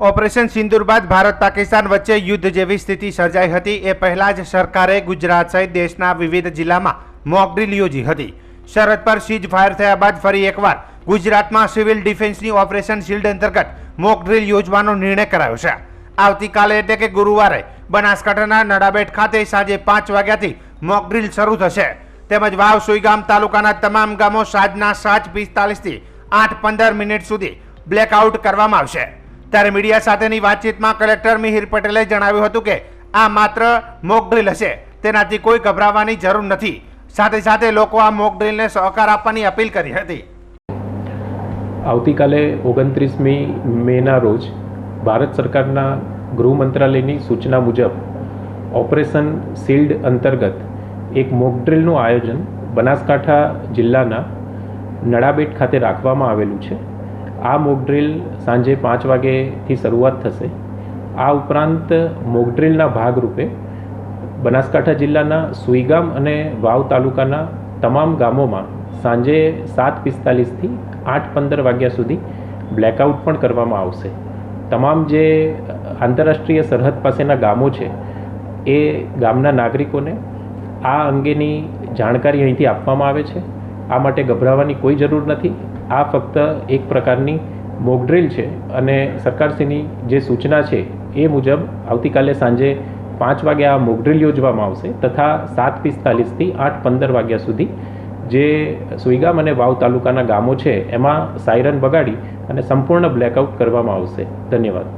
Operation સિંદુર બાદ ભારત પાકિસ્તાન વચ્ચે યુદ્ધ જેવી સ્થિતિ સર્જાઈ હતી. એ પહેલા જ સરકારે ગુજરાત સહિત દેશના વિવિધ જિલ્લામાં મોકડ્રીલ યોજી હતી. સરહદ પર સીઝ ફાયર થયા બાદ ફરી એકવાર ગુજરાતમાં સિવિલ ડિફેન્સની ઓપરેશન શિલ્ડ અંતર્ગત મોકડ્રીલ યોજવાનો નિર્ણય કરાયો છે. આવતીકાલે એટલે કે ગુરુવારે બનાસકાંઠાના નડાબેટ ખાતે સાંજે પાંચ વાગ્યાથી મોકડ્રીલ શરૂ થશે. તેમજ વાવ સુઈગામ તાલુકાના તમામ ગામો સાંજના સાત પિસ્તાલીસથી આઠ પંદર મિનિટ સુધી બ્લેકઆઉટ કરવામાં આવશે. ત્યારે મીડિયા સાથેની વાતચીતમાં કલેક્ટર મિહિર પટેલે જણાવ્યું હતું કે આ માત્ર મોક ડ્રીલ હશે. તેનાથી કોઈ ગભરાવાની જરૂર નથી. સાથે સાથે લોકો આ મોક ડ્રીલને સહકાર આપવાની અપીલ કરી હતી. આવતીકાલે ઓગણત્રીસમી મેના રોજ ભારત સરકારના ગૃહ મંત્રાલયની સૂચના મુજબ ઓપરેશન શિલ્ડ અંતર્ગત એક મોકડ્રીલનું આયોજન બનાસકાંઠા જિલ્લાના નડાબેટ ખાતે રાખવામાં આવેલું છે. આ મોકડ્રિલ સાંજે પાંચ વાગ્યેથી શરૂઆત થશે. આ ઉપરાંત મોકડ્રિલના ભાગરૂપે બનાસકાંઠા જિલ્લાના સુઈગામ અને વાવ તાલુકાના તમામ ગામોમાં સાંજે સાત પિસ્તાલીસથી આઠ પંદર વાગ્યા સુધી બ્લેકઆઉટ પણ કરવામાં આવશે. તમામ જે આંતરરાષ્ટ્રીય સરહદ પાસેના ગામો છે, એ ગામના નાગરિકોને આ અંગેની જાણકારી અહીંથી આપવામાં આવે છે. આ માટે ગભરાવાની કોઈ જરૂર નથી. આ ફક્ત એક પ્રકારની મોકડ્રીલ છે અને સરકારશ્રીની જે સૂચના છે એ મુજબ આવતીકાલે સાંજે પાંચ વાગે આ મોકડ્રીલ યોજવામાં આવશે તથા સાત પિસ્તાલીસથી આઠ પંદર વાગ્યા સુધી જે સુઈગામ અને વાવ તાલુકાના ગામો છે, એમાં સાયરન બગાડી અને સંપૂર્ણ બ્લેકઆઉટ કરવામાં આવશે. ધન્યવાદ.